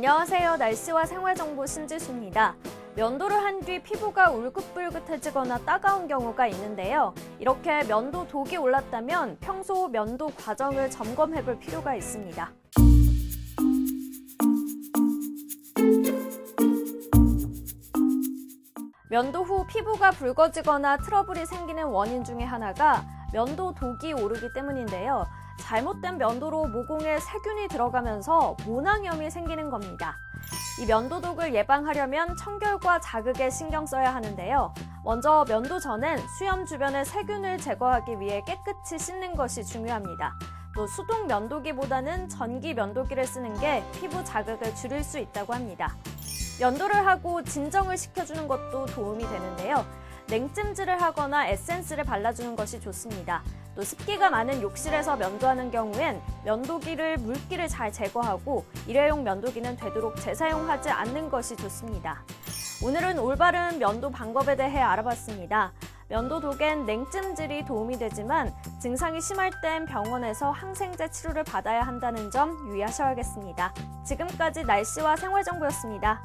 안녕하세요. 날씨와 생활정보 신지수입니다. 면도를 한 뒤 피부가 울긋불긋해지거나 따가운 경우가 있는데요. 이렇게 면도 독이 올랐다면 평소 면도 과정을 점검해 볼 필요가 있습니다. 면도 후 피부가 붉어지거나 트러블이 생기는 원인 중에 하나가 면도 독이 오르기 때문인데요. 잘못된 면도로 모공에 세균이 들어가면서 모낭염이 생기는 겁니다. 이 면도독을 예방하려면 청결과 자극에 신경 써야 하는데요. 먼저 면도 전엔 수염 주변의 세균을 제거하기 위해 깨끗이 씻는 것이 중요합니다. 또 수동 면도기보다는 전기 면도기를 쓰는 게 피부 자극을 줄일 수 있다고 합니다. 면도를 하고 진정을 시켜주는 것도 도움이 되는데요. 냉찜질을 하거나 에센스를 발라주는 것이 좋습니다. 또 습기가 많은 욕실에서 면도하는 경우엔 면도기를 물기를 잘 제거하고 일회용 면도기는 되도록 재사용하지 않는 것이 좋습니다. 오늘은 올바른 면도 방법에 대해 알아봤습니다. 면도 독엔 냉찜질이 도움이 되지만 증상이 심할 땐 병원에서 항생제 치료를 받아야 한다는 점 유의하셔야겠습니다. 지금까지 날씨와 생활정보였습니다.